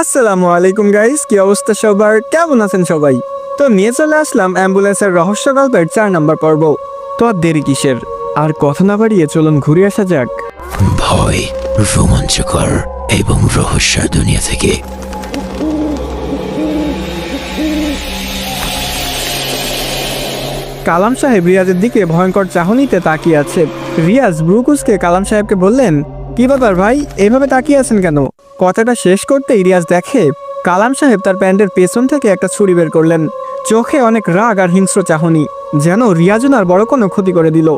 আসসালামু আলাইকুম গাইস কি অবস্থা সবার? কেমন আছেন সবাই? তো নিয়ে চলে আসলাম অ্যাম্বুলেন্সের রহস্য গল্পের চার নাম্বার পর্ব। তো আর দেরি কিসের? আর কথা না বাড়িয়ে চলুন ঘুরে আসা যাক। ভয় রোমাঞ্চকর এবং রহস্য দুনিয়া থেকে। কালাম সাহেব রিয়াজের দিকে ভয়ঙ্কর চাহনিতে তাকিয়ে আছে। রিয়াজ ব্রুকুসকে কালাম সাহেবকে বললেন কি ব্যাপার ভাই? এইভাবে তাকিয়ে আছেন কেন? কথাটা শেষ করতেই রিয়াজ দেখে কালাম সাহেব তার প্যান্টের পেছন থেকে একটা ছুরি বের করলেন। চোখে অনেক রাগ আর হিংস্র চাহনি, যেন রিয়াজনার বড় কোনো ক্ষতি করে দিল।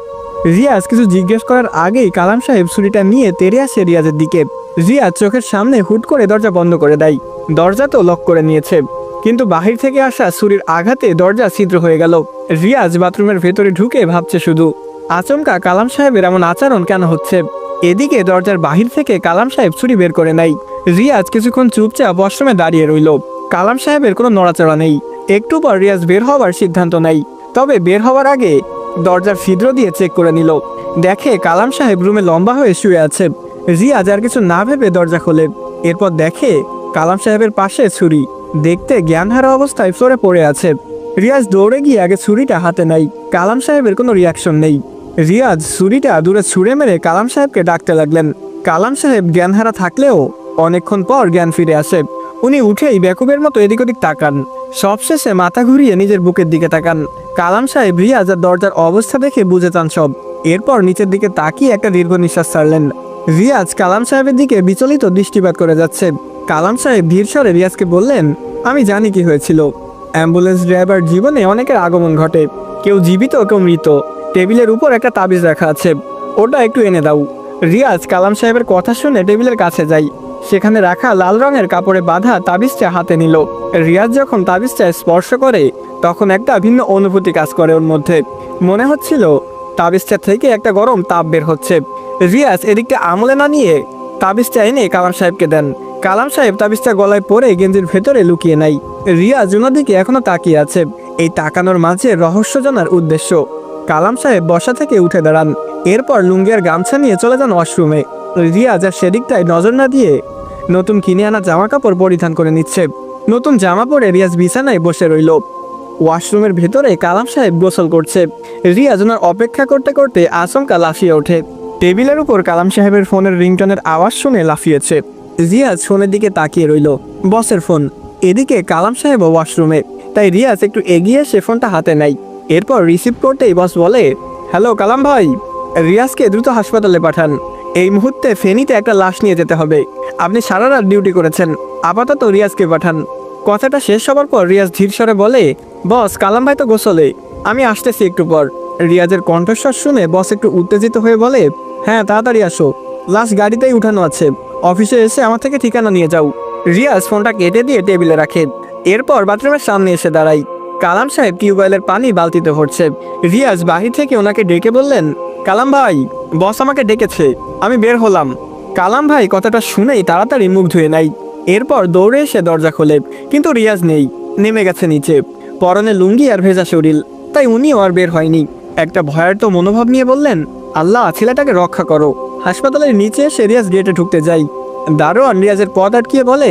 রিয়াজ কিছু জিজ্ঞেস করার আগেই কালাম সাহেব ছুরিটা নিয়ে তেড়ে আসে রিয়াজের দিকে। রিয়াজ চোখের সামনে হুট করে দরজা বন্ধ করে দেয়। দরজা তো লক করে নিয়েছে, কিন্তু বাহির থেকে আসা ছুরির আঘাতে দরজা ছিদ্র হয়ে গেল। রিয়াজ বাথরুমের ভেতরে ঢুকে ভাবছে শুধু, আচমকা কালাম সাহেবের এমন আচরণ কেন হচ্ছে? এদিকে দরজার বাহির থেকে কালাম সাহেব ছুরি বের করে নেয়। রিয়াজ কিছুক্ষণ চুপচাপ ওয়াশরুমে দাঁড়িয়ে রইল। কালাম সাহেবের কোনো নড়াচড়া নেই। একটু পর রিয়াজ বের হওয়ার সিদ্ধান্ত নেয়। তবে বের হওয়ার আগে দরজার ছিদ্র দিয়ে চেক করে নিল। দেখে কালাম সাহেব রুমে লম্বা হয়ে শুয়ে আছে। রিয়াজ আর কিছু না ভেবে দরজা খোলে। এরপর দেখে কালাম সাহেবের পাশে ছুরি। দেখতে জ্ঞানহারা অবস্থায় ফ্লোরে পড়ে আছে। রিয়াজ দৌড়ে গিয়ে আগে ছুরিটা হাতে নেয়। কালাম সাহেবের কোনো রিয়াকশন নেই। রিয়াজ ছুরিটা দূরে ছুঁড়ে মেরে কালাম সাহেবকে ডাকতে লাগলেন। কালাম সাহেব জ্ঞানহারা থাকলেও অনেকক্ষণ পর জ্ঞান ফিরে আসে। উনি উঠেই বেকুবের মতো এদিক ওদিক তাকান। সবশেষে মাথা ঘুরিয়ে নিজের বুকের দিকে তাকান। কালাম সাহেব রিয়াজ আর দরজার অবস্থা দেখে বুঝে চান সব। এরপর নিচের দিকে তাকিয়ে একটা দীর্ঘ নিঃশ্বাস ছাড়লেন। রিয়াজ কালাম সাহেবের দিকে বিচলিত দৃষ্টিপাত করে যাচ্ছে। কালাম সাহেব ধীর স্বরে রিয়াজকে বললেন, আমি জানি কি হয়েছিল। অ্যাম্বুলেন্স ড্রাইভার জীবনে অনেকের আগমন ঘটে। কেউ জীবিত, কেউ মৃত। টেবিলের উপর একটা তাবিজ রাখা আছে। ওটা একটু এনে দাও। রিয়াজ কালাম সাহেবের কথা শুনে টেবিলের কাছে যাই। সেখানে রাখা লাল রঙের কাপড়ে বাঁধা তাবিজটা হাতে নিল। রিয়াজ যখন তাবিজটা স্পর্শ করে, তখন একটা ভিন্ন অনুভূতি কাজ করে ওর মধ্যে। মনে হচ্ছিল, তাবিজটা থেকে একটা গরম তাপ বের হচ্ছে। রিয়াজ এদিকটা আমলে না নিয়ে তাবিজটা এনে কালাম সাহেবকে দেন। কালাম সাহেব তাবিজটা গলায় পরে গেঞ্জির ভেতরে লুকিয়ে নেয়। রিয়াজ ওনাদিকে এখনও তাকিয়ে আছে। এই তাকানোর মাঝে রহস্য জানার উদ্দেশ্য। কালাম সাহেব বসা থেকে উঠে দাঁড়ান। এরপর লুঙ্গি আর গামছা নিয়ে চলে যান ওয়াশরুমে। রিয়াজ আর সেদিকটায় নজর না দিয়ে নতুন কিনে আনা জামা কাপড় পরিধান করে নিচ্ছে। নতুন জামা পরে রিয়াজ বিছানায় বসে রইল। ওয়াশরুমের ভেতরে কালাম সাহেব গোসল করছে। রিয়াজ ওনার অপেক্ষা করতে করতে আচমকা লাফিয়ে ওঠে। টেবিলের উপর কালাম সাহেবের ফোনের রিংটনের আওয়াজ শুনে লাফিয়েছে। রিয়াজ ফোনের দিকে তাকিয়ে রইল। বসের ফোন। এদিকে কালাম সাহেব ওয়াশরুমে। তাই রিয়াজ একটু এগিয়ে সে ফোনটা হাতে নেয়। এরপর রিসিভ করতেই বস বলে হ্যালো কালাম ভাই। রিয়াজকে দ্রুত হাসপাতালে পাঠান। এই মুহূর্তে ফেনীতে একটা লাশ নিয়ে যেতে হবে। আপনি সারা রাত ডিউটি করেছেন। আপাতত রিয়াজকে পাঠান। কথাটা শেষ হবার পর রিয়াজ ধীর স্বরে বলে বস কালাম ভাই তো গোসলে। আমি আসতেছি একটু পর। রিয়াজের কণ্ঠস্বর শুনে বস একটু উত্তেজিত হয়ে বলে হ্যাঁ তাড়াতাড়ি আসো। লাশ গাড়িতেই উঠানো আছে। অফিসে এসে আমার থেকে ঠিকানা নিয়ে যাও। রিয়াজ ফোনটা কেটে দিয়ে টেবিলে রাখে। এরপর বাথরুমের সামনে এসে দাঁড়াই কালাম সাহেব টিউবওয়েলের পানি বালতিতে ভরছে। রিয়াজ বাহির থেকে ওনাকে ডেকে বললেন, কালাম ভাই, বস আমাকে ডেকেছে, আমি বের হলাম। কালাম ভাই কথাটা শুনেই তাড়াতাড়ি মুখ ধুয়ে নাই এরপর দৌড়ে এসে দরজা খোলে, কিন্তু রিয়াজ নেই, নেমে গেছে নিচে। পরনে লুঙ্গি আর ভেজা শরীর, তাই উনিও আর বের হয়নি। একটা ভয়ার্ত মনোভাব নিয়ে বললেন, আল্লাহ, ছেলেটাকে রক্ষা করো। হাসপাতালের নিচে এসে রিয়াজ গেটে ঢুকতে যাই দারোয়ান রিয়াজের পথ আটকিয়ে বলে,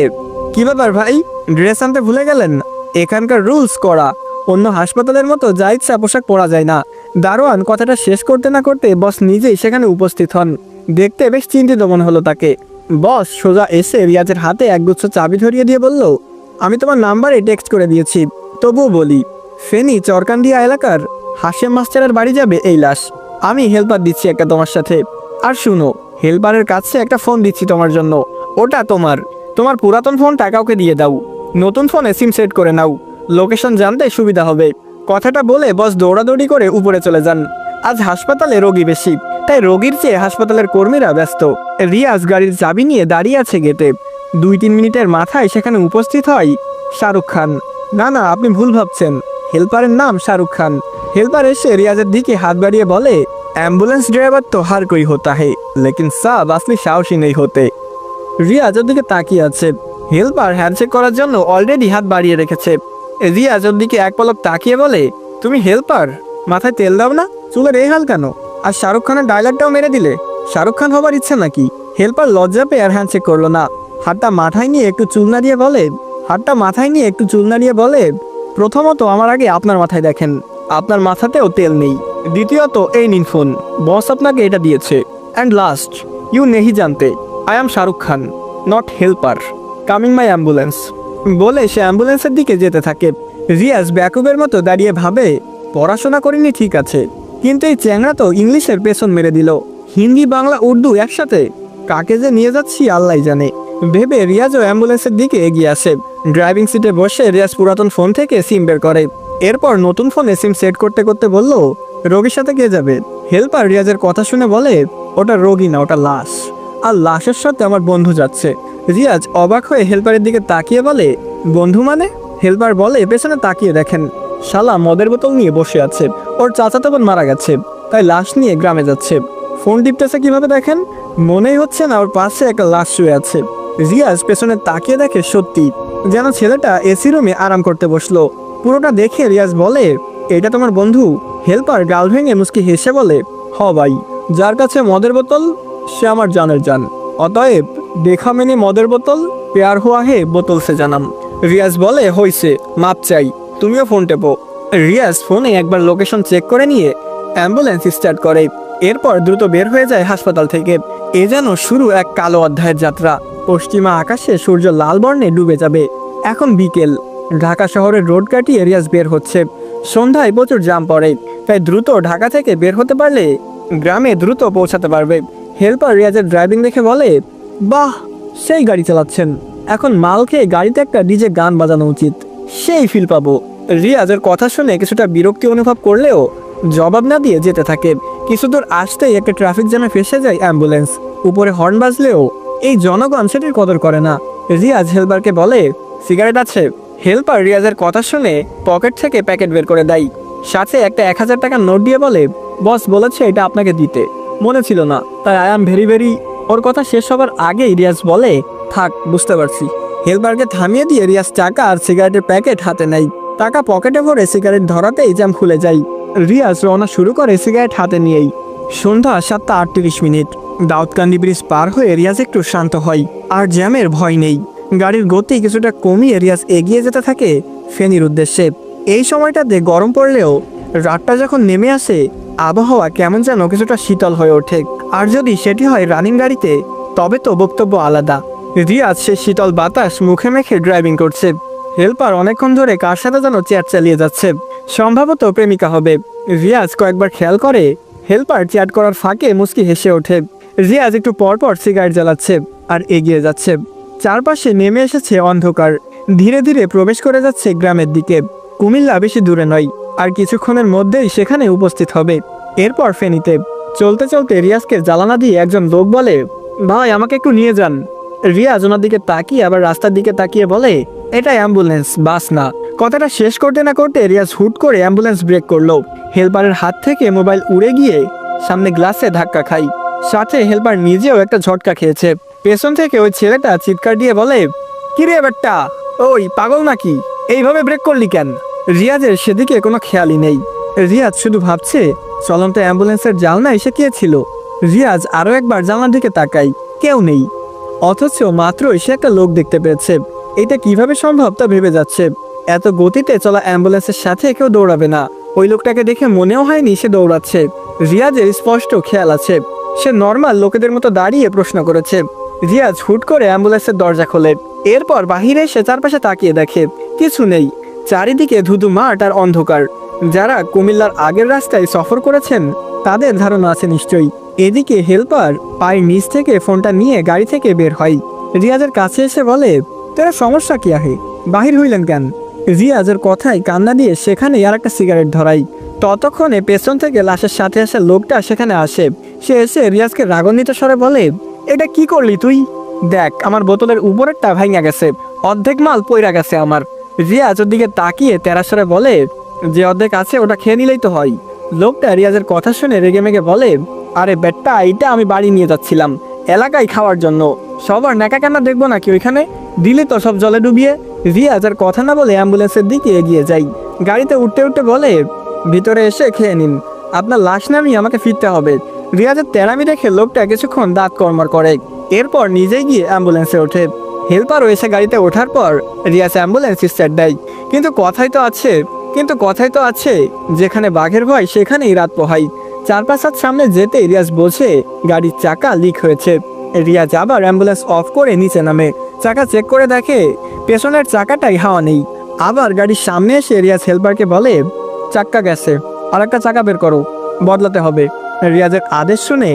কি ব্যাপার ভাই, ড্রেস আনতে ভুলে গেলেন? এখানকার রুলস করা। অন্য হাসপাতালের মতো যা ইচ্ছা পোশাক পরা যায় না। দারোয়ান কথাটা শেষ করতে না করতে বস নিজেই সেখানে উপস্থিত হন। দেখতে বেশ চিন্তিত মনে হলো তাকে। বস সোজা এসে রিয়াজের হাতে একগুচ্ছ চাবি ধরিয়ে দিয়ে বলল, আমি তোমার নাম্বারে টেক্সট করে দিয়েছি, তবুও বলি, ফেনী চরকান্দিয়া এলাকার হাসেম মাস্টারের বাড়ি যাবে এই লাশ। আমি হেল্পার দিচ্ছি একটা তোমার সাথে। আর শুনো, হেল্পারের কাছে একটা ফোন দিচ্ছি তোমার জন্য। ওটা তোমার। তোমার পুরাতন ফোনটা কাউকে দিয়ে দাও। নতুন ফোনে সিম সেট করে নাও। লোকেশন জানতে সুবিধা হবে। কথাটা বলে বস দৌড়াদৌড়ি করে উপরে চলে যান। আজ হাসপাতালে রোগী বেশি, তাই রোগীর চেয়ে হাসপাতালের কর্মীরা ব্যস্ত। রিয়াজ গাড়ির চাবি নিয়ে দাঁড়িয়ে আছে গেটে। দুই তিন মিনিটের মাথায় সেখানে উপস্থিত হয় শাহরুখ খান। না না, আপনি ভুল ভাবছেন। হেল্পারের নাম শাহরুখ খান। হেল্পার এসে রিয়াজের দিকে হাত বাড়িয়ে বলে, অ্যাম্বুলেন্স ড্রাইভার তো হার কোই হোতা হে লেকিন সাব আসলি সাহসী নেই হতে। রিয়াজ ওর দিকে তাকিয়ে আছে। হেল্পার হ্যান্ডশেক করার জন্য অলরেডি হাত বাড়িয়ে রেখেছে। রিয়াজ ওর দিকে এক পলক তাকিয়ে বলে, তুমি হেল্পার? মাথায় তেল দাও না? চুলের এই হাল কেন? আর শাহরুখ খানের ডায়লগটাও মেরে দিলে? শাহরুখ খান হবার ইচ্ছে নাকি? হেল্পার লজ্জা পেয়ে আর হ্যান্ডশেক করল না। হাতটা মাথায় নিয়ে একটু চুল নাড়িয়ে বলে, হাতটা মাথায় নিয়ে একটু চুল নাড়িয়ে বলে, প্রথমত আমার আগে আপনার মাথায় দেখেন। আপনার মাথাতেও তেল নেই। দ্বিতীয়ত, এই নিন ফোন। বস আপনাকে এটা দিয়েছে। অ্যান্ড লাস্ট ইউ নেহি জানতে। I am Shahrukh Khan not helper coming my ambulance বলে সে অ্যাম্বুলেন্সের দিকে যেতে থাকে। রিয়াজ ব্যাকুবের মতো দাঁড়িয়ে ভাবে, পড়াশোনা করিনি ঠিক আছে। কিন্তু এই চ্যাংরা তো ইংলিশের পেছন মেরে দিল। হিন্দি, বাংলা, উর্দু একসাথে। কাকে যে নিয়ে যাচ্ছি আল্লাহ জানে। ভেবে রিয়াজও অ্যাম্বুলেন্সের দিকে এগিয়ে আসে। ড্রাইভিং সিটে বসে রিয়াজ পুরাতন ফোন থেকে সিম বের করে। এরপর নতুন ফোনে সিম সেট করতে করতে বলল, রোগীর সাথে কে যাবে? হেল্পার রিয়াজের কথা শুনে বলে, ওটা রোগী না, ওটা লাশ। আর লাশের সাথে আমার বন্ধু যাচ্ছে। রিয়াজ অবাক হয়ে হেল্পারের দিকে তাকিয়ে বলে, বন্ধু মানে? হেল্পার বলে, পেছনে তাকিয়ে দেখেন। শালা মদের বোতল নিয়ে বসে আছে। ওর চাচাতো বোন মারা গেছে। তাই লাশ নিয়ে গ্রামে যাচ্ছে। ফোন টিপতেছে কীভাবে দেখেন? মনেই হচ্ছে না ওর পাশে একটা লাশ শুয়ে আছে। রিয়াজ পেছনে তাকিয়ে দেখে সত্যি যেন ছেলেটা এসি রুমে আরাম করতে বসল। পুরোটা দেখে রিয়াজ বলে, এটা তোমার বন্ধু? হেল্পার গাল ভেঙে মুসকি হেসে বলে, হ ভাই। যার কাছে মদের বোতল, সে আমার জানের জান। অতএব দেখা মেনে মদের বোতল, পেয়ার হুয়া হে বোতল সে জানাম। রিয়াজ বলে, হইছে, মাপ চাই, তুমিও ফোন টেপো। রিয়াজ ফোনে একবার লোকেশন চেক করে নিয়ে অ্যাম্বুলেন্স স্টার্ট করে। এরপর দ্রুত বের হয়ে যায় হাসপাতাল থেকে। এ যেন শুরু এক কালো অধ্যায়ের যাত্রা। পশ্চিমা আকাশে সূর্য লাল বর্ণে ডুবে যাবে। এখন বিকেল। ঢাকা শহরের রোড কাটিয়ে রিয়াজ বের হচ্ছে। সন্ধ্যায় প্রচুর জাম পড়ে। তাই দ্রুত ঢাকা থেকে বের হতে পারলে গ্রামে দ্রুত পৌঁছাতে পারবে। হেল্পার রিয়াজের ড্রাইভিং দেখে বলে বাহ, সেই গাড়ি চালাচ্ছেন। এখন মালকে গাড়িতে একটা ডিজে গান বাজানো উচিত। সেই ফিল পাবো। রিয়াজের কথা শুনে কিছুটা বিরক্তি অনুভব করলেও জবাব না দিয়ে যেতে থাকে। কিছু দূর আসতেই একটা ট্রাফিক জ্যামে ফেসে যায় অ্যাম্বুলেন্স উপরে হর্ন বাজলেও এই জনগণ সেটির কদর করে না। রিয়াজ হেলপারকে বলে, সিগারেট আছে। হেলপার রিয়াজের কথা শুনে পকেট থেকে প্যাকেট বের করে দেয়। সাথে একটা এক হাজার টাকার নোট দিয়ে বলে, বস বলেছে এটা আপনাকে দিতে। মনে ছিল না, তাই আই এম ভেরি ভেরি ওর কথা শেষ হবার আগেই রিয়াজ বলে, থাক, বুঝতে পারছি। হেলপারকে থামিয়ে দিয়ে রিয়াজ টাকা আর সিগারেটের প্যাকেট হাতে নেয়। টাকা পকেটে ভরে সিগারেট ধরাতেই জ্যাম খুলে যায়। রিয়াজ রওনা শুরু করে সিগারেট হাতে নিয়েই। সন্ধ্যা সাতটা আটত্রিশ মিনিট। দাউদকান্দি ব্রিজ পার হয়ে রিয়াজ একটু শান্ত হয়, আর জ্যামের ভয় নেই। গাড়ির গতি কিছুটা কমিয়ে রিয়াজ এগিয়ে যেতে থাকে ফেনীর উদ্দেশ্যে। এই সময়টাতে গরম পড়লেও রাতটা যখন নেমে আসে আবহাওয়া কেমন যেন কিছুটা শীতল হয়ে ওঠে। আর যদি সেটি হয় রানিং গাড়িতে, তবে তো বক্তব্য আলাদা। রিয়াজ সে শীতল বাতাস মুখে মেখে ড্রাইভিং করছে। হেল্পার অনেকক্ষণ ধরে কার সাথে যেন চেয়ার চালিয়ে যাচ্ছে। সম্ভবত প্রেমিকা হবে। রিয়াজ কয়েকবার খেয়াল করে, হেল্পার চ্যাট করার ফাঁকে মুস্কি হেসে ওঠে। রিয়াজ একটু পরপর সিগারেট জ্বালাচ্ছে আর এগিয়ে যাচ্ছে। চারপাশে নেমে এসেছে অন্ধকার। ধীরে ধীরে প্রবেশ করে যাচ্ছে গ্রামের দিকে। কুমিল্লা বেশি দূরে নয়। আর কিছুক্ষণের মধ্যেই সেখানে উপস্থিত হবে। এরপর ফেনীতে। চলতে চলতে রিয়াজকে জ্বালানা দিয়ে একজন লোক বলে, ভাই, আমাকে একটু নিয়ে যান। রিয়াজ ওনার দিকে তাকিয়ে আবার রাস্তার দিকে তাকিয়ে বলে এটা অ্যাম্বুলেন্স, বাস না। কথাটা শেষ করতে না করতে রিয়াজ হুট করে অ্যাম্বুলেন্স ব্রেক করল। হেলপারের হাত থেকে মোবাইল উড়ে গিয়ে সামনে গ্লাসে ধাক্কা খাই সাথে হেলপার নিজেও একটা ঝটকা খেয়েছে। পেছন থেকে ওই ছেলেটা চিৎকার দিয়ে বলে, কিরে ব্যাটটা ওই পাগল নাকি? এইভাবে ব্রেক করলি কেন? রিয়াজের সেদিকে কোনো খেয়ালই নেই। রিয়াজ শুধু ভাবছে, চলন্ত অ্যাম্বুলেন্সের জালনা এসে কে ছিল? রিয়াজ আরও একবার জানলার দিকে তাকাই কেউ নেই। অথচ মাত্রই সে একটা লোক দেখতে পেয়েছে। এটা কীভাবে সম্ভব তা ভেবে যাচ্ছে। এত গতিতে চলা অ্যাম্বুলেন্সের সাথে কেউ দৌড়াবে না। ওই লোকটাকে দেখে মনেও হয়নি সে দৌড়াচ্ছে। রিয়াজের স্পষ্ট খেয়াল আছে। সে নর্মাল লোকেদের মতো দাঁড়িয়ে প্রশ্ন করেছে। রিয়াজ হুট করে অ্যাম্বুলেন্সের দরজা খোলে। এরপর বাহিরে সে চারপাশে তাকিয়ে দেখে, কিছু নেই। চারিদিকে ধুধু মাঠ আর অন্ধকার। যারা কুমিল্লার আগের রাস্তায় সফর করেছেন, তাদের ধারণা আছে নিশ্চয়ই। এদিকে হেল্পার পায়ের নিচ থেকে ফোনটা নিয়ে গাড়ি থেকে বের হয়। রিয়াজের কাছে এসে বলে, তোরা সমস্যা কি আহে? বাহির হইলেন কেন? রিয়াজের কথায় কান্না দিয়ে সেখানে আর একটা সিগারেট ধরাই ততক্ষণে পেছন থেকে লাশের সাথে আসা লোকটা সেখানে আসে। সে এসে রিয়াজকে রাগান্বিত স্বরে বলে, এটা কি করলি তুই? দেখ, আমার বোতলের উপরেরটা ভাঙা গেছে। অর্ধেক মাল পইরা গেছে আমার। রিয়াজ ওর দিকে তাকিয়ে তেরাসরে বলে, যে অর্ধেক আছে, ওটা খেয়ে নিলেই তো হয়। লোকটা রিয়াজের কথা শুনে রেগে মেগে বলে, আরে বেটটা এইটা আমি বাড়ি নিয়ে যাচ্ছিলাম, এলাকায় খাওয়ার জন্য। সবার নাকা কেন দেখব নাকি ওইখানে? দিলে তো সব জলে ডুবিয়ে। রিয়াজ আর কথা না বলে অ্যাম্বুলেন্সের দিকে এগিয়ে যাই। গাড়িতে উঠতে উঠতে বলে, ভিতরে এসে খেয়ে নিন। আপনার লাশ নামিয়ে আমাকে ফিরতে হবে। রিয়াজের তেরামি দেখে লোকটা কিছুক্ষণ দাঁত কর্মর করে, এরপর নিজেই গিয়ে অ্যাম্বুলেন্সে ওঠে। হেল্পারও এসে গাড়িতে ওঠার পর রিয়াজ অ্যাম্বুলেন্স স্টার্ট দেয়। কিন্তু কথাই তো আছে, কিন্তু কথাই তো আছে, যেখানে বাঘের ভয় সেখানেই রাত পোহাই চার পাঁচ হাত সামনে যেতে রিয়াজ বোঝে গাড়ির চাকা লিক হয়েছে। রিয়াজ আবার অ্যাম্বুলেন্স অফ করে নিচে নামে। চাকা চেক করে দেখে পেছনের চাকাটাই হাওয়া নেই। আবার গাড়ির সামনে এসে রিয়াজ হেল্পারকে বলে, চাক্কা গেছে আর একটা চাকা বের করো, বদলাতে হবে। রিয়াজের আদেশ শুনে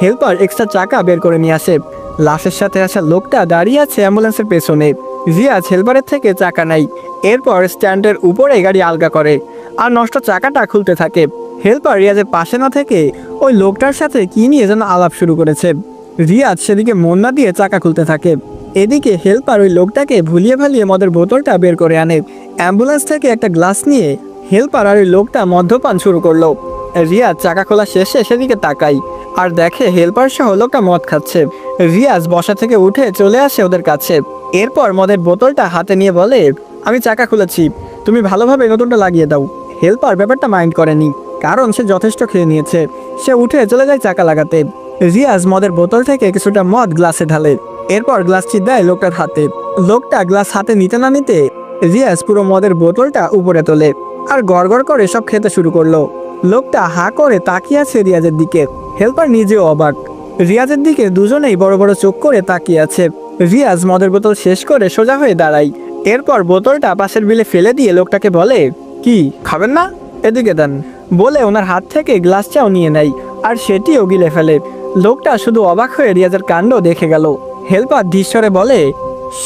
হেল্পার এক্সট্রা চাকা বের করে নিয়ে আসে। লাশের সাথে আসা লোকটা দাঁড়িয়ে আছে অ্যাম্বুলেন্সের পেছনে। রিয়াজ হেল্পারের থেকে চাকা নাই এরপর স্ট্যান্ডের উপরে গাড়ি আলগা করে। আর নষ্ট চাকাটা খুলতে থাকে। হেলপার রিয়াজের পাশে না থেকে ওই লোকটার সাথে কি নিয়ে যেন আলাপ শুরু করেছে। রিয়াজ সেদিকে মন না দিয়ে চাকা খুলতে থাকে। এদিকে হেলপার ওই লোকটাকে ভুলিয়ে ভালিয়ে মদের বোতলটা বের করে আনে। অ্যাম্বুলেন্স থেকে একটা গ্লাস নিয়ে হেলপার আর ওই লোকটা মদ্যপান শুরু করল। রিয়াজ চাকা খোলা শেষে সেদিকে তাকাই আর দেখে হেল্পার সহ লোকটা মদ খাচ্ছে। রিয়াজ বসা থেকে উঠে চলে আসে ওদের কাছে। এরপর মদের বোতলটা হাতে নিয়ে বলে, আমি চাকা খুলেছি, তুমি ভালোভাবে নতুনটা লাগিয়ে দাও। হেল্পার ব্যাপারটা মাইন্ড করেনি, কারণ সে যথেষ্ট খেয়ে নিয়েছে। সে উঠে চলে যায় চাকা লাগাতে। রিয়াজ মদের বোতল থেকে কিছুটা মদ গ্লাসে ঢালে। এরপর গ্লাসটি দেয় লোকটার হাতে। লোকটা গ্লাস হাতে নিতে না নিতে রিয়াজ পুরো মদের বোতলটা উপরে তোলে আর গড় করে সব খেতে শুরু করল। লোকটা হা করে তাকিয়ে আছে রিয়াজের দিকে। হেল্পার নিজেও অবাক। রিয়াজের দিকে দুজনেই বড় বড় চোখ করে তাকিয়ে আছে। রিয়াজ মদের বোতল শেষ করে সোজা হয়ে দাঁড়ায়। এরপর বোতলটা পাশের বিলে ফেলে দিয়ে লোকটাকে বলে, কি, খাবেন না? এদিকে দেন। বলে ওনার হাত থেকে গ্লাসটাও নিয়ে নেয় আর সেটিও গিলে ফেলে। লোকটা শুধু অবাক হয়ে রিয়াজের কাণ্ড দেখে গেল। হেল্পার ধীশ্বরে বলে,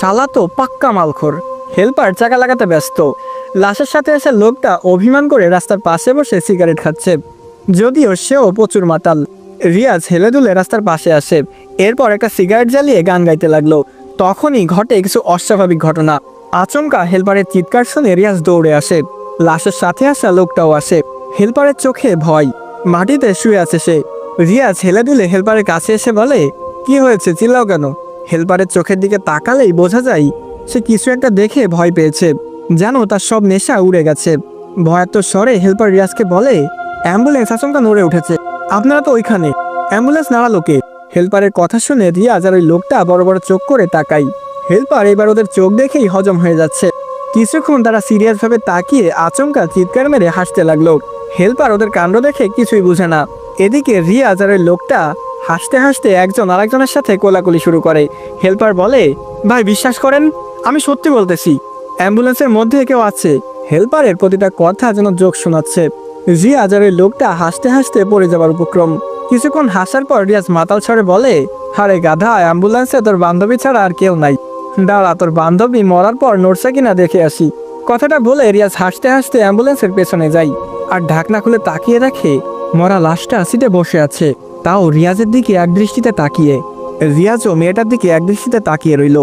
শালা তো পাক্কা মালখোর। হেল্পার চাকা লাগাতে ব্যস্ত। লাশের সাথে এসে লোকটা অভিমান করে রাস্তার পাশে বসে সিগারেট খাচ্ছে। যদিও সেও প্রচুর মাতাল। রিয়াজ হেলে দুলে রাস্তার পাশে আসে। এরপর একটা সিগারেট জ্বালিয়ে গান গাইতে লাগল। তখনই ঘটে কিছু অস্বাভাবিক ঘটনা। আচমকা হেলপারের চিৎকার শুনে রিয়াজ দৌড়ে আসে। লাশের সাথে আসা লোকটাও আসে। হেলপারের চোখে ভয়। মাটিতে শুয়ে আছে সে। রিয়াজ হেলে দুলে হেলপারের কাছে এসে বলে, কি হয়েছে? চিল্লাও কেন? হেলপারের চোখের দিকে তাকালেই বোঝা যায়, সে কিছু একটা দেখে ভয় পেয়েছে। যেন তার সব নেশা উড়ে গেছে। ভয়াত্ম স্বরে হেল্পার রিয়াজকে বলে, অ্যাম্বুলেন্স আচমকা নড়ে উঠেছে। আপনারা তো ওইখানে। অ্যাম্বুলেন্স নাড়া লোকে হেল্পারের কথা শুনে রিয়াজ আর ওই লোকটা বড় বড় চোখ করে তাকাই। হেল্পার এবার ওদের চোখ দেখেই হজম হয়ে যাচ্ছে। কিছুক্ষণ তারা সিরিয়াসভাবে তাকিয়ে আচমকা চিৎকার মেরে হাসতে লাগল। হেল্পার ওদের কাণ্ড দেখে কিছুই বুঝে না। এদিকে রিয়াজ আর ওই লোকটা হাসতে হাসতে একজন আরেকজনের সাথে কোলাকুলি শুরু করে। হেল্পার বলে, ভাই, বিশ্বাস করেন? আমি সত্যি বলতেছি। অ্যাম্বুলেন্সের মধ্যে কেউ আছে। হেল্পারের প্রতিটা কথা যেন যোগ শোনাচ্ছে। রিয়াজ আর লোকটা হাসতে হাসতে পড়ে যাবার উপক্রম। কিছুক্ষণ হাসার পর রিয়াজ মাতাল ছড়ে বলে, হারে গাধা, অ্যাম্বুলেন্সে তোর বান্ধবী ছাড়া আর কেউ নাই। দাঁড়া, তোর বান্ধবী মরার পর নড়ছে কিনা দেখে আসি। কথাটা বলে রিয়াজ হাসতে হাসতে অ্যাম্বুলেন্সের পেছনে যাই আর ঢাকনা খুলে তাকিয়ে দেখে মরা লাশটা সিটে বসে আছে। তাও রিয়াজের দিকে এক দৃষ্টিতে তাকিয়ে। রিয়াজও মেয়েটার দিকে এক দৃষ্টিতে তাকিয়ে রইল।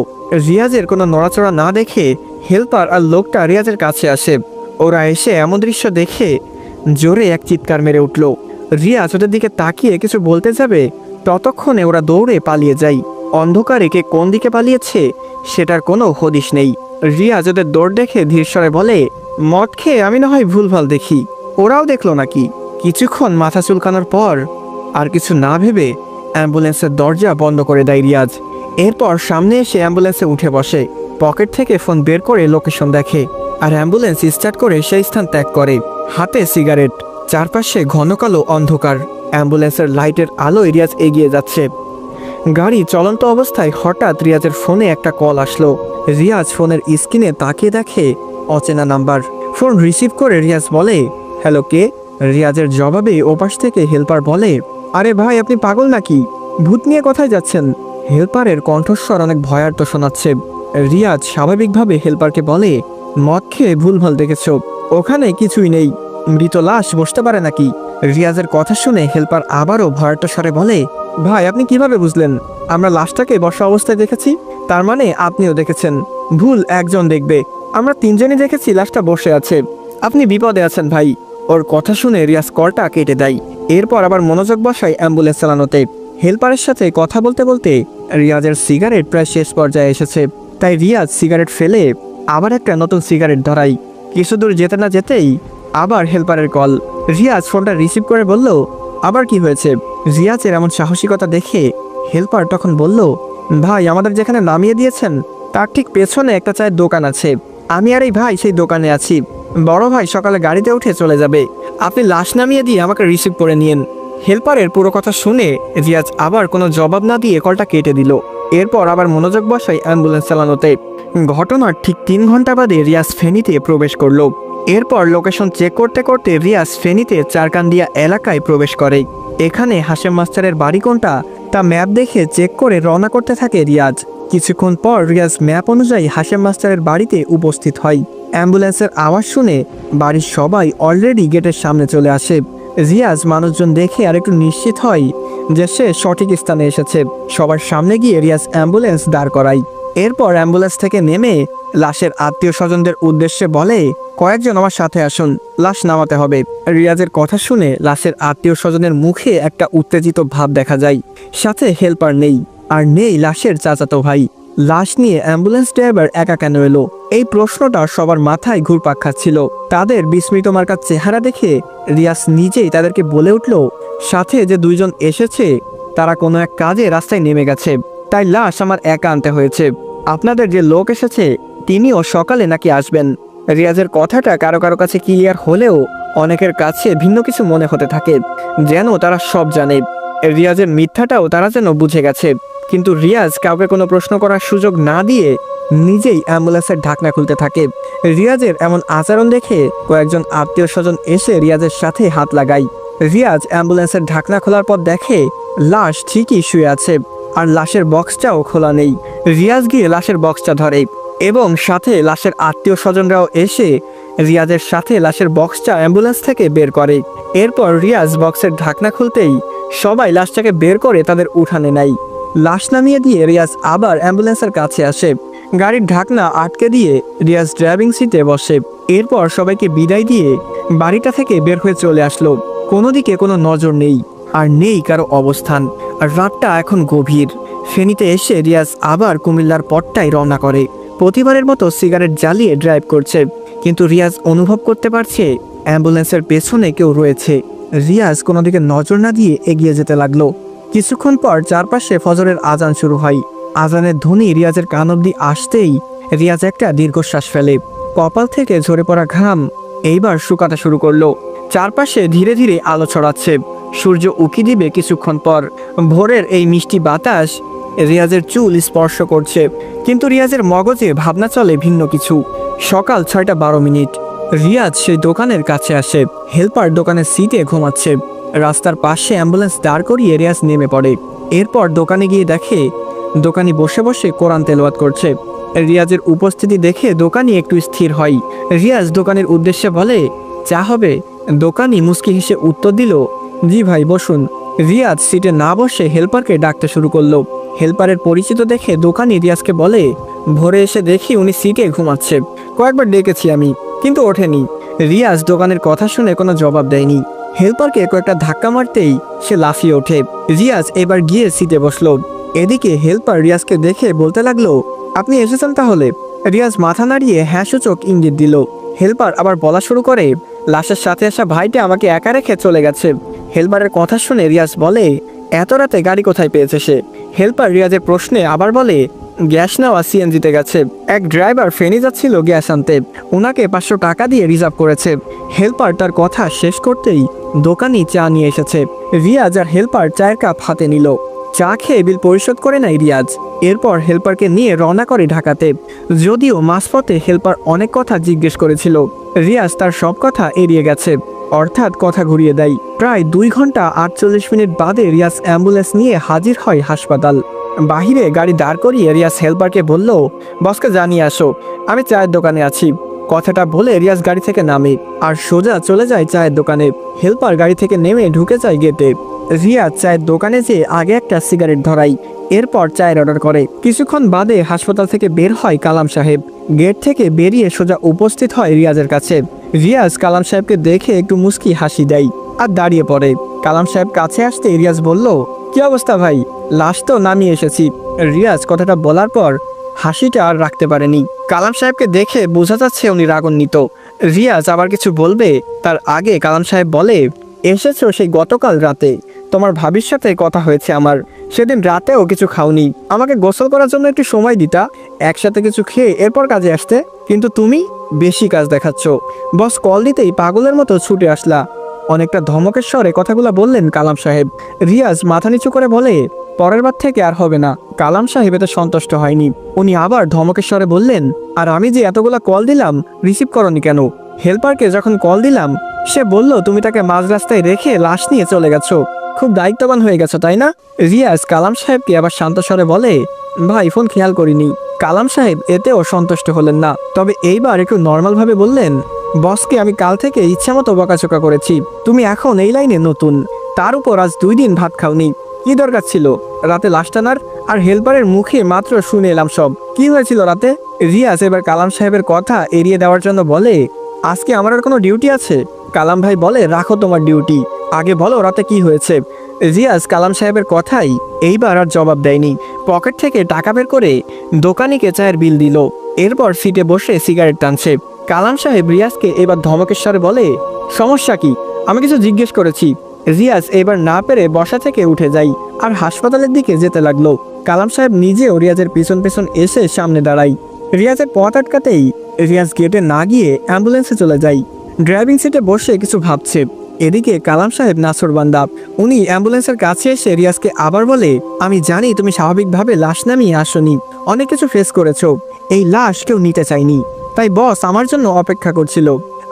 রিয়াজের কোনো নড়াচড়া না দেখে হেল্পার আর লোকটা রিয়াজের কাছে আসে। ওরা এসে এমন দৃশ্য দেখে জোরে এক চিৎকার মেরে উঠল। রিয়াজ ওদের দিকে তাকিয়ে কিছু বলতে যাবে, ততক্ষণে ওরা দৌড়ে পালিয়ে যায়। অন্ধকারে কে কোন দিকে পালিয়েছে, সেটার কোনো হদিশ নেই। রিয়াজ ওদের দৌড় দেখে ধীরস্বরে বলে, মদ খেয়ে আমি না হয় ভুলভাল দেখি। ওরাও দেখল নাকি? কিছুক্ষণ মাথা চুলকানোর পর আর কিছু না ভেবে অ্যাম্বুলেন্সের দরজা বন্ধ করে দেয় রিয়াজ। এরপর সামনে এসে অ্যাম্বুলেন্সে উঠে বসে। পকেট থেকে ফোন বের করে লোকেশন দেখে, আর অ্যাম্বুলেন্স স্টার্ট করে সেই স্থান ত্যাগ করে। হাতে সিগারেট, চারপাশে ঘন কালো অন্ধকার। অ্যাম্বুলেন্সের লাইটের আলো রিয়াজ এগিয়ে যাচ্ছে। গাড়ি চলন্ত অবস্থায় হঠাৎ রিয়াজের ফোনে একটা কল আসলো। রিয়াজ ফোনের স্ক্রিনে তাকিয়ে দেখে অচেনা নাম্বার। ফোন রিসিভ করে রিয়াজ বলে, হ্যালো, কে? রিয়াজের জবাবে ওপাশ থেকে হেল্পার বলে, আরে ভাই, আপনি পাগল নাকি? ভূত নিয়ে কোথায় যাচ্ছেন? হেল্পারের কণ্ঠস্বর অনেক ভয়ার্ত শোনাচ্ছে। রিয়াজ স্বাভাবিকভাবে হেল্পারকে বলে, মদ খেয়ে ভুলভাল দেখেছ, ওখানে কিছুই নেই, মৃত লাশ বসতে পারে নাকি? রিয়াজের কথা শুনে হেল্পার আবারও ভয়ার্ত স্বরে বলে, ভাই, আপনি কীভাবে বুঝলেন? আমরা লাশটাকে বসা অবস্থায় দেখেছি, তার মানে আপনিও দেখেছেন। ভুল একজন দেখবে। আমরা তিনজনই দেখেছি লাশটা বসে আছে। আপনি বিপদে আছেন, ভাই। ওর কথা শুনে রিয়াজ কলটা কেটে দেয়। এরপর আবার মনোযোগ বসায় অ্যাম্বুলেন্স চালানোতে। হেল্পারের সাথে কথা বলতে বলতে রিয়াজের সিগারেট প্রায় শেষ পর্যায়ে এসেছে। তাই রিয়াজ সিগারেট ফেলে আবার একটা নতুন সিগারেট ধরাই। কিছু দূর যেতে না যেতেই আবার হেল্পারের কল। রিয়াজ ফোনটা রিসিভ করে বলল, আবার কি হয়েছে? রিয়াজের এমন সাহসিকতা দেখে হেল্পার তখন বলল, ভাই, আমাদের যেখানে নামিয়ে দিয়েছেন, তার ঠিক পেছনে একটা চায়ের দোকান আছে। আমি আর এই ভাই সেই দোকানে আছি। বড় ভাই সকালে গাড়িতে উঠে চলে যাবে। আপনি লাশ নামিয়ে দিয়ে আমাকে রিসিভ করে নিন হেল্পারের পুরো কথা শুনে রিয়াজ আবার কোনো জবাব না দিয়ে কলটা কেটে দিল। এরপর আবার মনোযোগ বসায় অ্যাম্বুলেন্স চালানোতে। ঘটনার ঠিক তিন ঘণ্টা বাদে রিয়াজ ফেনীতে প্রবেশ করল। এরপর লোকেশন চেক করতে করতে রিয়াজ ফেনীতে চারকান্দিয়া এলাকায় প্রবেশ করে। এখানে হাশেম মাস্টারের বাড়ি কোনটা তা ম্যাপ দেখে চেক করে রওনা করতে থাকে রিয়াজ। কিছুক্ষণ পর রিয়াজ ম্যাপ অনুযায়ী হাশেম মাস্টারের বাড়িতে উপস্থিত হয়। অ্যাম্বুলেন্সের আওয়াজ শুনে বাড়ির সবাই অলরেডি গেটের সামনে চলে আসে। রিয়াজ মানুষজন দেখে আর একটু নিশ্চিত হয় যে সে সঠিক স্থানে এসেছে। সবার সামনে গিয়ে রিয়াজ অ্যাম্বুলেন্স দাঁড় করাই এরপর অ্যাম্বুলেন্স থেকে নেমে লাশের আত্মীয় স্বজনদের উদ্দেশ্যে বলে, কয়েকজন আমার সাথে আসুন, লাশ নামাতে হবে। রিয়াজের কথা শুনে লাশের আত্মীয় স্বজনের মুখে একটা উত্তেজিত ভাব দেখা যায়। সাথে হেল্পার নেই, আর নেই লাশের চাচাতো ভাই। লাশ নিয়ে অ্যাম্বুলেন্স ড্রাইভার একা কেন এলো? এই প্রশ্নটা সবার মাথায় ঘুরপাক খাচ্ছিল। তাদের বিস্মিত মার্কার চেহারা দেখে রিয়াজ নিজেই তাদেরকে বলে উঠল, সাথে যে দুইজন এসেছে, তারা কোনো এক কাজে রাস্তায় নেমে গেছে। তাই লাশ আমার একা আনতে হয়েছে। আপনাদের যে লোক এসেছে, তিনিও সকালে নাকি আসবেন? রিয়াজের কথাটা কারও কারও কাছে ক্লিয়ার হলেও অনেকের কাছে ভিন্ন কিছু মনে হতে থাকে, যেন তারা সব জানে। রিয়াজের মিথ্যাটাও তারা যেন বুঝে গেছে। কিন্তু রিয়াজ কাউকে কোনো প্রশ্ন করার সুযোগ না দিয়ে নিজেই অ্যাম্বুলেন্সের ঢাকনা খুলতে থাকে। রিয়াজের এমন আচরণ দেখে কয়েকজন আত্মীয় স্বজন এসে রিয়াজের সাথে হাত লাগায়। রিয়াজ অ্যাম্বুলেন্সের ঢাকনা খোলার পর দেখে লাশ ঠিকই শুয়ে আছে, আর লাশের বক্সটাও খোলা নেই। রিয়াজ গিয়ে লাশের বক্সটা ধরে এবং সাথে লাশের আত্মীয় স্বজনরাও এসে রিয়াজের সাথে লাশের বক্সটা অ্যাম্বুলেন্স থেকে বের করে। এরপর রিয়াজ বক্সের ঢাকনা খুলতেই সবাই লাশটাকে বের করে তাদের উঠানে নেয়। লাশ নামিয়ে দিয়ে রিয়াজ আবার অ্যাম্বুলেন্সের কাছে আসে। গাড়ির ঢাকনা আটকে দিয়ে রিয়াজ ড্রাইভিং সিটে বসে। এরপর সবাইকে বিদায় দিয়ে বাড়িটা থেকে বের হয়ে চলে আসলো। কোনো দিকে কোনো নজর নেই, আর নেই কারও অবস্থান। আর রাতটা এখন গভীর। ফেনীতে এসে রিয়াজ আবার কুমিল্লার পটটাই রওনা করে। প্রতিবারের মতো সিগারেট জ্বালিয়ে ড্রাইভ করছে। কিন্তু রিয়াজ অনুভব করতে পারছে অ্যাম্বুলেন্সের পেছনে কেউ রয়েছে। রিয়াজ কোনো দিকে নজর না দিয়ে এগিয়ে যেতে লাগল। কিছুক্ষণ পর চারপাশে ফজরের আজান শুরু হয়। আজানের ধ্বনি রিয়াজের কান অব্দি আসতেই রিয়াজ একটা দীর্ঘশ্বাস ফেলে। কপাল থেকে ঝরে পড়া ঘাম এইবার শুকাতে শুরু করল। চারপাশে ধীরে ধীরে আলো ছড়াচ্ছে। সূর্য উকি দিবে কিছুক্ষণ পর। ভোরের এই মিষ্টি বাতাস রিয়াজের চুল স্পর্শ করছে। কিন্তু রিয়াজের মগজে ভাবনা চলে ভিন্ন কিছু। সকাল ছয়টা বারো মিনিট। রিয়াজ সেই দোকানের কাছে আসে। হেল্পার দোকানের সিটে ঘুমাচ্ছে। রাস্তার পাশে অ্যাম্বুলেন্স দাঁড় করিয়ে রিয়াজ নেমে পড়ে। এরপর দোকানে গিয়ে দেখে, দোকানি বসে বসে কোরআন তেলাওয়াত করছে। রিয়াজের উপস্থিতি দেখে দোকানি একটু স্থির হয়। রিয়াজ দোকানের উদ্দেশ্যে বলে চা হবে। দোকানি মুস্কি হেসে উত্তর দিল, জি ভাই, বসুন। রিয়াজ সিটে না বসে হেল্পারকে ডাকতে শুরু করল। হেল্পারের পরিচিত দেখে দোকানি রিয়াজকে বলে, ভোরে এসে দেখি উনি সিটে ঘুমাচ্ছে। কয়েকবার ডেকেছি আমি, কিন্তু ওঠেনি। রিয়াজ দোকানের কথা শুনে কোনো জবাব দেয়নি। হেল্পারকে কয়েকটা ধাক্কা মারতেই সে লাফিয়ে ওঠে। রিয়াজ এবার গিয়ে সিটে বসল। এদিকে হেল্পার রিয়াজকে দেখে বলতে লাগল, আপনি এসেছেন তাহলে? রিয়াজ মাথা নাড়িয়ে হ্যাঁ সূচক ইঙ্গিত দিল। হেল্পার আবার বলা শুরু করে, লাশের সাথে আসা ভাইটা আমাকে একা রেখে চলে গেছে। হেল্পারের কথা শুনে রিয়াজ বলে, এত রাতে গাড়ি কোথায় পেয়েছে সে? হেল্পার রিয়াজের প্রশ্নে আবার বলে গ্যাস নেওয়া সিএনজিতে গেছে। এক ড্রাইভার ফেনি যাচ্ছিল গ্যাস আনতে। ওনাকে পাঁচশো টাকা দিয়ে রিজার্ভ করেছে। হেল্পার তার কথা শেষ করতেই দোকানি চা নিয়ে এসেছে। রিয়াজ আর হেল্পার চায়ের কাপ হাতে নিল। চা খেয়ে বিল পরিশোধ করে নাই রিয়াজ। এরপর হেল্পারকে নিয়ে রওনা করে ঢাকাতে। যদিও মাঝপথে হেল্পার অনেক কথা জিজ্ঞেস করেছিল। রিয়াজ তার সব কথা এড়িয়ে গেছে। অর্থাৎ কথা ঘুরিয়ে দেয়। প্রায় দুই ঘণ্টা আটচল্লিশ মিনিট বাদে রিয়াজ অ্যাম্বুলেন্স নিয়ে হাজির হয় হাসপাতাল। বাহিরে গাড়ি দাঁড় করিয়ে রিয়াজ হেল্পারকে বলল, বসকে জানিয়ে আসো, আমি চায়ের দোকানে আছি। কথাটা বলে রিয়াজ গাড়ি থেকে নামে আর সোজা চলে যায় চায়ের দোকানে। হেল্পার গাড়ি থেকে নেমে ঢুকে যায় গেটে। রিয়াজ চায়ের দোকানে যেয়ে আগে একটা সিগারেট ধরাই এরপর চায়ের অর্ডার করে। কিছুক্ষণ বাদে হাসপাতাল থেকে বের হয় কালাম সাহেব। গেট থেকে বেরিয়ে সোজা উপস্থিত হয় রিয়াজের কাছে। রিয়াজ কালাম সাহেবকে দেখে একটু মুস্কি হাসি দেয় আর দাঁড়িয়ে পড়ে। কালাম সাহেব কাছে আসতে রিয়াজ বলল কি অবস্থা ভাই? লাশ তো নামিয়ে এসেছি। রিয়াজ কথাটা বলার পর হাসিটা আর রাখতে পারেনি। কালাম সাহেবকে দেখে বোঝা যাচ্ছে উনি রাগান্বিত। রিয়াজ আবার কিছু বলবে? তার আগে কালাম সাহেব বলে, এসেছ সেই গতকাল রাতে। তোমার ভাবির সাথে কথা হয়েছে আমার। সেদিন রাতেও কিছু খাওনি। আমাকে গোসল করার জন্য একটু সময় দিতা। একসাথে কিছু খেয়ে এরপর কাজে আসতে। কিন্তু তুমি বেশি কাজ দেখাচ্ছ। বস কল দিতেই পাগলের মতো ছুটে আসলা। অনেকটা ধমকের স্বরে কথাগুলো বললেন কালাম সাহেব। রিয়াজ মাথা নিচু করে বলে, পরের বার থেকে আর হবে না। কালাম সাহেব এতে সন্তুষ্ট হয়নি। উনি আবার ধমকের স্বরে বললেন, আর আমি যে এতগুলা কল দিলাম, রিসিভ করনি কেন? হেল্পারকে যখন কল দিলাম, সে বলল, তুমি তাকে মাঝ রাস্তায় রেখে লাশ নিয়ে চলে গেছো। খুব দায়িত্ববান হয়ে গেছো, তাই না? রিয়াজ কালাম সাহেবকে আবার শান্ত স্বরে বলে, ভাই, ফোন খেয়াল করিনি। কালাম সাহেব এতেও সন্তুষ্ট হলেন না। তবে এইবার একটু নর্মালভাবে বললেন বসকে আমি কাল থেকে ইচ্ছামতো বকাচোকা করেছি। তুমি এখন এই লাইনে নতুন। তার উপর আজ দুই দিন ভাত খাওনি। কি দরকার ছিল? রাতে লাশ টানার আর হেল্পারের মুখে মাত্র শুনে এলাম সব। কি হয়েছিল রাতে? রিয়াজ এবার কালাম সাহেবের কথা এড়িয়ে দেওয়ার জন্য বলে, আজকে আমার আর কোনো ডিউটি আছে? কালাম ভাই বলে, রাখো তোমার ডিউটি। আগে বলো রাতে কি হয়েছে? রিয়াজ কালাম সাহেবের কথাই এইবার আর জবাব দেয়নি। পকেট থেকে টাকা বের করে দোকানিকে চায়ের বিল দিল। এরপর সিটে বসে সিগারেট টানছে। কালাম সাহেব রিয়াজকে এবার ধমকেশ্বরে বলে, সমস্যা কি? আমি কিছু জিজ্ঞেস করেছি। রিয়াজ এবার না পেরে বসা থেকে উঠে যাই আর হাসপাতালের দিকে যেতে লাগল। কালাম সাহেব নিজেও রিয়াজের পিছন পিছন এসে সামনে দাঁড়াই। রিয়াজের পথ আটকাতেই রিয়াজ গেটে না গিয়ে অ্যাম্বুলেন্সে চলে যাই ড্রাইভিং সিটে বসে কিছু ভাবছে। এদিকে কালাম সাহেব নাসর বান্দা। উনি অ্যাম্বুলেন্সের কাছে এসে রিয়াজকে আবার বলে, আমি জানি তুমি স্বাভাবিকভাবে লাশ নামিয়ে আসনি। অনেক কিছু ফেস করেছ। এই লাশ কেউ নিতে চাইনি তাই বস আমার জন্য অপেক্ষা করছিল।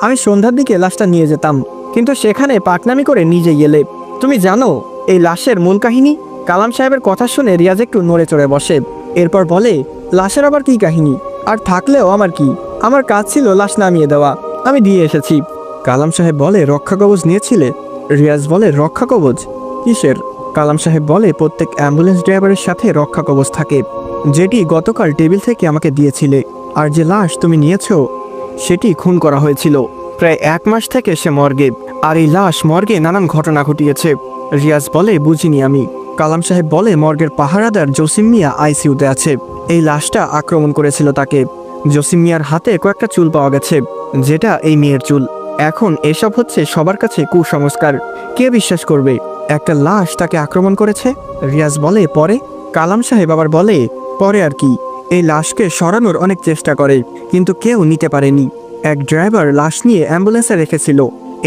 আমি সন্ধ্যার দিকে লাশটা নিয়ে যেতাম, কিন্তু সেখানে পাকনামি করে নিজে গেলে। তুমি জানো, এই লাশের মূল কাহিনী? কালাম সাহেবের কথা শুনে রিয়াজ একটু নড়ে চড়ে বসে। এরপর বলে, লাশের আবার কি কাহিনী? আর থাকলেও আমার কি? আমার কাজ ছিল লাশ নামিয়ে দেওয়া। আমি দিয়ে এসেছি। কালাম সাহেব বলে, রক্ষা কবচ নিয়েছিলে? রিয়াজ বলে, রক্ষা কবচ কিসের? কালাম সাহেব বলে, প্রত্যেক অ্যাম্বুলেন্স ড্রাইভারের সাথে রক্ষা কবচ থাকে, যেটি গতকাল টেবিল থেকে আমাকে দিয়েছিলে। আর যে লাশ তুমি নিয়েছো, সেটি খুন করা হয়েছিল। প্রায় এক মাস থেকে সে মর্গে, আর এই লাশ মর্গে নানান ঘটনা ঘটিয়েছে। রিয়াজ বলে, বুঝিনি আমি। কালাম সাহেব বলে, মর্গের পাহারাদার জসিম মিয়া আইসিউতে আছে। এই লাশটা আক্রমণ করেছিল তাকে। জসিম মিয়ার হাতে কয়েকটা চুল পাওয়া গেছে, যেটা এই মেয়ের চুল। এখন এসব হচ্ছে সবার কাছে কুসংস্কার। কে বিশ্বাস করবে? একটা লাশ তাকে আক্রমণ করেছে? রিয়াজ বলে, পরে। কালাম সাহেব আবার বলে, পরে আর কি। এই লাশকে সরানোর অনেক চেষ্টা করে, কিন্তু কেউ নিতে পারেনি। এক ড্রাইভার লাশ নিয়ে অ্যাম্বুলেন্সে রেখেছিল।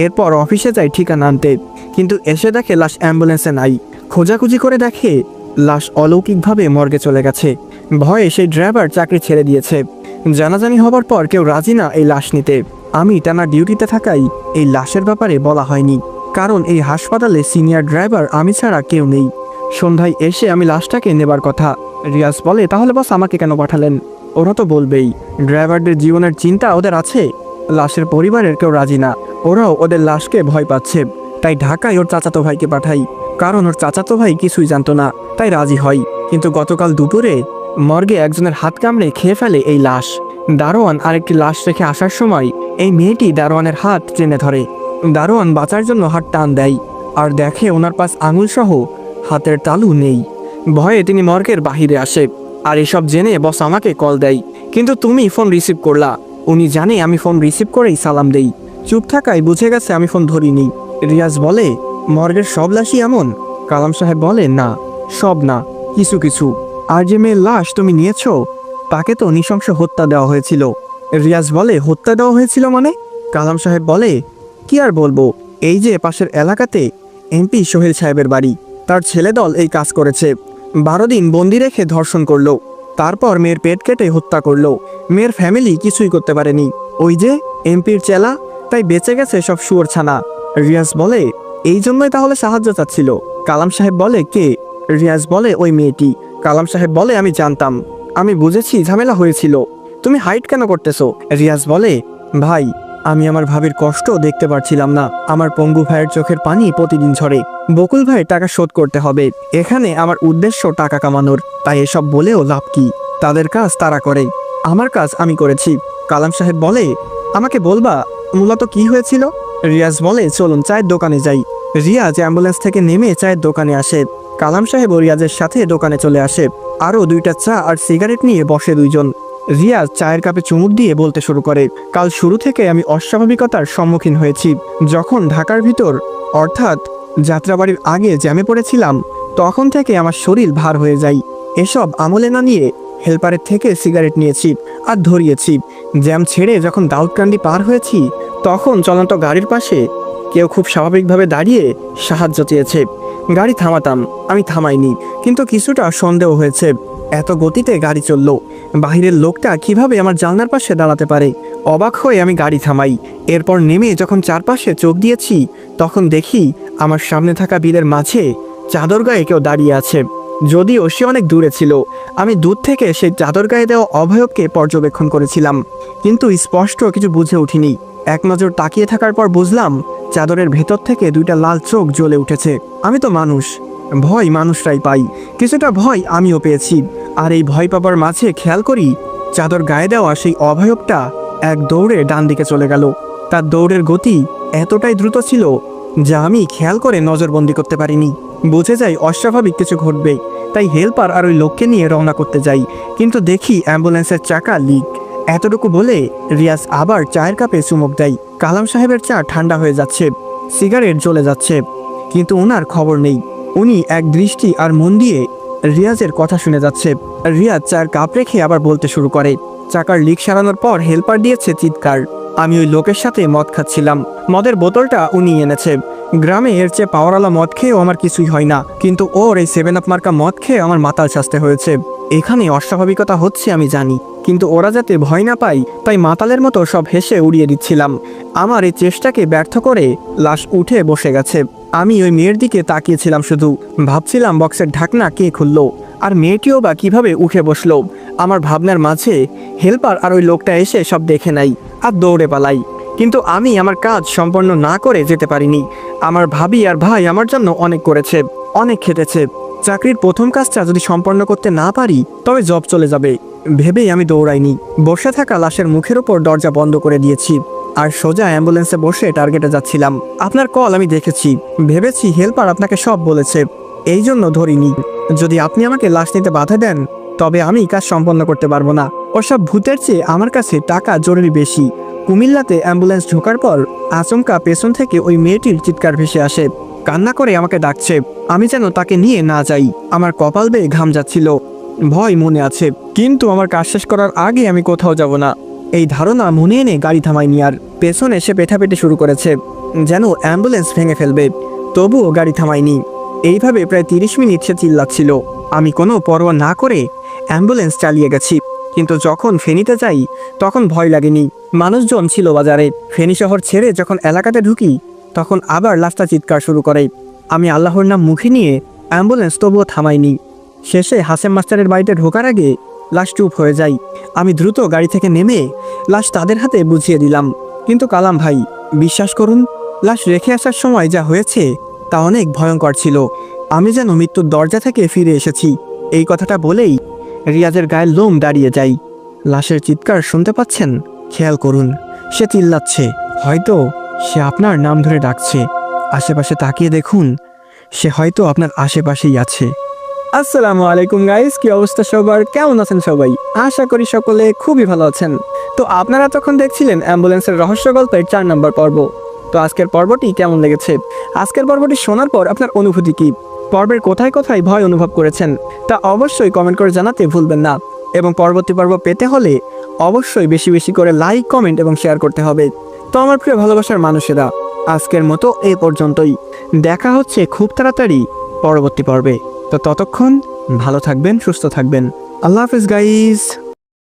এরপর অফিসে যায় ঠিকানা আনতে, কিন্তু এসে দেখে লাশ অ্যাম্বুলেন্সে নাই। খোঁজাখুঁজি করে দেখে লাশ অলৌকিকভাবে মর্গে চলে গেছে। ভয়ে সেই ড্রাইভার চাকরি ছেড়ে দিয়েছে। জানাজানি হবার পর কেউ রাজি না এই লাশ নিতে। আমি টানা ডিউটিতে থাকাই এই লাশের ব্যাপারে বলা হয়নি, কারণ এই হাসপাতালে সিনিয়র ড্রাইভার আমি ছাড়া কেউ নেই। সন্ধ্যায় এসে আমি লাশটাকে নেবার কথা। রিয়াজ বলে, তাহলে বস আমাকে কেন পাঠালেন? ওরা তো বলবেই, ড্রাইভারদের জীবনের চিন্তা ওদের আছে। লাশের পরিবারের কেউ রাজি না। ওরাও ওদের লাশকে ভয় পাচ্ছে। তাই ঢাকায় ওর চাচাতো ভাইকে পাঠাই। কারণ ওর চাচাতো ভাই কিছুই জানতো না, তাই রাজি হয়। কিন্তু গতকাল দুপুরে মর্গে একজনের হাত কামড়ে খেয়ে ফেলে এই লাশ। দারোয়ান আরেকটি লাশ রেখে আসার সময় এই মেয়েটি দারোয়ানের হাত টেনে ধরে। দারোয়ান বাঁচার জন্য হাত টান দেয়। আর দেখে ওনার পাশ আঙুল সহ হাতের তালু নেই। ভয়ে তিনি মর্গের বাহিরে আসে। আর এসব জেনে বস আমাকে কল দেয়। কিন্তু তুমি ফোন রিসিভ করলা। উনি জানে আমি ফোন রিসিভ করেই সালাম দেই। চুপ থাকায় বুঝে গেছে আমি ফোন ধরিনি। রিয়াজ বলে, মর্গের সব লাশই এমন? কালাম সাহেব বলে, না, সব না, কিছু কিছু। আর যে মেয়ের লাশ তুমি নিয়েছ, তাকে তো নৃশংস হত্যা দেওয়া হয়েছিল। রিয়াজ বলে, হত্যা দেওয়া হয়েছিল মানে? কালাম সাহেব বলে, কি আর বলব, এই যে পাশের এলাকাতে এমপি সোহেল সাহেবের বাড়ি। তার ছেলে দল এই কাজ করেছে। বারো দিন বন্দি রেখে ধর্ষণ করল। তারপর মেয়ের পেট কেটে হত্যা করল। মেয়ের ফ্যামিলি কিছুই করতে পারেনি। ওই যে, এমপির চেলা, তাই বেঁচে গেছে সব শুয়োর ছানা। রিয়াজ বলে, এই জন্যই তাহলে সাহায্য চাচ্ছিল। কালাম সাহেব বলে, কে? রিয়াজ বলে, ওই মেয়েটি। কালাম সাহেব বলে, আমি জানতাম। আমি বুঝেছি ঝামেলা হয়েছিল। তুমি হাইট কেন করতেছো? রিয়াজ বলে, ভাই আমি আমার ভাবির কষ্ট দেখতে পারছিলাম না। আমার পঙ্গু ভাইয়ের চোখের পানি প্রতিদিন ঝরে। বকুল ভাইয়ের টাকা শোধ করতে হবে। এখানে আমার উদ্দেশ্য টাকা কামানোর। তাই এসব বলেও লাভ কি? তাদের কাজ তারা করে। আমার কাজ আমি করেছি। কালাম সাহেব বলে, আমাকে বলবা, মূলত কি হয়েছিল? রিয়াজ বলে, চলুন, চায়ের দোকানে যাই। রিয়াজ অ্যাম্বুলেন্স থেকে নেমে চায়ের দোকানে আসে। কালাম সাহেব ও রিয়াজের সাথে দোকানে চলে আসে। আরও দুইটা চা আর সিগারেট নিয়ে বসে দুইজন। রিয়াজ চায়ের কাপে চুমুক দিয়ে বলতে শুরু করে, কাল শুরু থেকে আমি অস্বাভাবিকতার সম্মুখীন হয়েছি। যখন ঢাকার ভিতর, অর্থাৎ যাত্রাবাড়ির আগে জ্যামে পড়েছিলাম, তখন থেকে আমার শরীর ভার হয়ে যায়। এসব আমলে না নিয়ে হেল্পারের থেকে সিগারেট নিয়েছি আর ধরিয়েছি। জ্যাম ছেড়ে যখন দাউদকান্দি পার হয়েছি, তখন চলন্ত গাড়ির পাশে কেউ খুব স্বাভাবিকভাবে দাঁড়িয়ে সাহায্য চেয়েছে। গাড়ি থামাতাম, আমি থামাইনি, কিন্তু কিছুটা সন্দেহ হয়েছে। এত গতিতে গাড়ি চলল। বাহিরের লোকটা কীভাবে আমার জানলার পাশে দাঁড়াতে পারে? অবাক হয়ে আমি গাড়ি থামাই। এরপর নেমে যখন চারপাশে চোখ দিয়েছি, তখন দেখি আমার সামনে থাকা বিলের মাঝে চাদর গায়ে কেউ দাঁড়িয়ে আছে। যদিও সে অনেক দূরে ছিল। আমি দূর থেকে সেই চাদর গায়ে দেওয়া অভয়বকে পর্যবেক্ষণ করেছিলাম। কিন্তু স্পষ্ট কিছু বুঝে উঠিনি। এক নজর তাকিয়ে থাকার পর বুঝলাম, চাদরের ভেতর থেকে দুইটা লাল চোখ জ্বলে উঠেছে। আমি তো মানুষ। ভয় মানুষরাই পাই। কিছুটা ভয় আমিও পেয়েছি। আর এই ভয় পাবার মাঝে খেয়াল করি, চাদর গায়ে দেওয়া সেই অভয়বটা এক দৌড়ে ডান দিকে চলে গেল। তার দৌড়ের গতি এতটাই দ্রুত ছিল যা আমি খেয়াল করে নজরবন্দি করতে পারিনি। বুঝে যাই অস্বাভাবিক কিছু ঘটবে, তাই হেল্পার আর ওই লোককে নিয়ে রওনা করতে যাই। কিন্তু দেখি অ্যাম্বুলেন্সের চাকা লিক। এতটুকু বলে রিয়াজ আবার চায়ের কাপে চুমুক দেয়। কালাম সাহেবের চা ঠান্ডা হয়ে যাচ্ছে, সিগারেট জ্বলে যাচ্ছে, কিন্তু ওনার খবর নেই। উনি এক দৃষ্টি আর মন দিয়ে রিয়াজের কথা শুনে যাচ্ছে। রিয়াজ চার কাপ রেখে আবার বলতে শুরু করে। চাকার লিক সারানোর পর হেল্পার দিয়েছে চিৎকার। আমি ওই লোকের সাথে মদ খাচ্ছিলাম। মদের বোতলটা উনি এনেছে। গ্রামে এর চেয়ে পাওয়ারওয়ালা মদ খেয়েও আমার কিছুই হয় না। কিন্তু ওর এই সেভেন আপ মার্কা মদ খেয়ে আমার মাতাল সাজতে হয়েছে। এখানে অস্বাভাবিকতা হচ্ছে আমি জানি। কিন্তু ওরা যাতে ভয় না পায়, তাই মাতালের মতো সব হেসে উড়িয়ে দিচ্ছিলাম। আমার এই চেষ্টাকে ব্যর্থ করে লাশ উঠে বসে গেছে। আমি ওই মেয়ের দিকে তাকিয়েছিলাম শুধু। ভাবছিলাম বক্সের ঢাকনা কে খুললো, আর মেয়েটিও বা কীভাবে উঠে বসল। আমার ভাবনার মাঝে হেল্পার আর ওই লোকটা এসে সব দেখে নাই আর দৌড়ে পালাই। কিন্তু আমি আমার কাজ সম্পন্ন না করে যেতে পারিনি। আমার ভাবি আর ভাই আমার জন্য অনেক করেছে, অনেক খেটেছে। চাকরির প্রথম কাজটা যদি সম্পন্ন করতে না পারি, তবে জব চলে যাবে। ভেবেই আমি দৌড়াইনি। বসে থাকা লাশের মুখের ওপর দরজা বন্ধ করে দিয়েছি। আর সোজা অ্যাম্বুলেন্সে বসে টার্গেটে যাচ্ছিলাম। আপনার কল আমি দেখেছি। ভেবেছি হেল্পার আপনাকে সব বলেছে। এই জন্য ধরিনি। যদি আপনি আমাকে লাশ নিতে বাধা দেন, তবে আমি কাজ সম্পন্ন করতে পারব না। ওসব ভূতের চেয়ে আমার কাছে টাকা জরুরি বেশি। কুমিল্লাতে অ্যাম্বুলেন্স ঢোকার পর আচমকা পেছন থেকে ওই মেয়েটির চিৎকার ভেসে আসে। কান্না করে আমাকে ডাকছে। আমি যেন তাকে নিয়ে না যাই। আমার কপাল বেয়ে ঘাম যাচ্ছিল। ভয় মনে আছে। কিন্তু আমার কাজ শেষ করার আগে আমি কোথাও যাব না। এই ধারণা মনে এনে গাড়ি থামাইনি আর পেছনে এসে পেটাপেটি শুরু করেছে, যেন অ্যাম্বুলেন্স ভেঙে ফেলবে। তবুও গাড়ি থামাইনি এইভাবে প্রায় তিরিশ মিনিট সে চিল্লাচ্ছিল। আমি কোনো পরোয়া না করে অ্যাম্বুলেন্স চালিয়ে গেছি। কিন্তু যখন ফেনীতে যাই, তখন ভয় লাগেনি। মানুষজন ছিল বাজারে। ফেনী শহর ছেড়ে যখন এলাকাতে ঢুকি, তখন আবার লাশটা চিৎকার শুরু করে। আমি আল্লাহর নাম মুখে নিয়ে অ্যাম্বুলেন্স তবুও থামাইনি শেষে হাসেম মাস্টারের বাড়িতে ঢোকার আগে লাশ চুপ হয়ে যাই আমি দ্রুত গাড়ি থেকে নেমে লাশ তাদের হাতে বুঝিয়ে দিলাম। কিন্তু কালাম ভাই, বিশ্বাস করুন, লাশ রেখে আসার সময় যা হয়েছে তা অনেক ভয়ঙ্কর ছিল। আমি যেন মৃত্যুর দরজা থেকে ফিরে এসেছি। এই কথাটা বলেই রিয়াজের গায়ের লোম দাঁড়িয়ে যাই লাশের চিৎকার শুনতে পাচ্ছেন? খেয়াল করুন, সে চিল্লাচ্ছে। হয়তো সে আপনার নাম ধরে ডাকছে। আশেপাশে তাকিয়ে দেখুন, সে হয়তো আপনার আশেপাশেই আছে। আসসালামু আলাইকুম গাইস কি অবস্থা সবার? কেমন আছেন সবাই? আশা করি সকলে খুবই ভালো আছেন। তো আপনারা তখন দেখছিলেন অ্যাম্বুলেন্সের রহস্য গল্পের চার নম্বর পর্ব। তো আজকের পর্বটি কেমন লেগেছে? আজকের পর্বটি শোনার পর আপনার অনুভূতি কি? পর্বের কোথায় কোথায় ভয় অনুভব করেছেন? তা অবশ্যই কমেন্ট করে জানাতে ভুলবেন না। এবং পরবর্তী পর্ব পেতে হলে অবশ্যই বেশি বেশি করে লাইক, কমেন্ট এবং শেয়ার করতে হবে। তো আমার প্রিয় ভালোবাসার মানুষেরা, আজকের মতো এই পর্যন্তই। দেখা হচ্ছে খুব তাড়াতাড়ি পরবর্তী পর্বে। তো ততক্ষণ ভালো থাকবেন সুস্থ থাকবেন। আল্লাহ হাফিজ গাইজ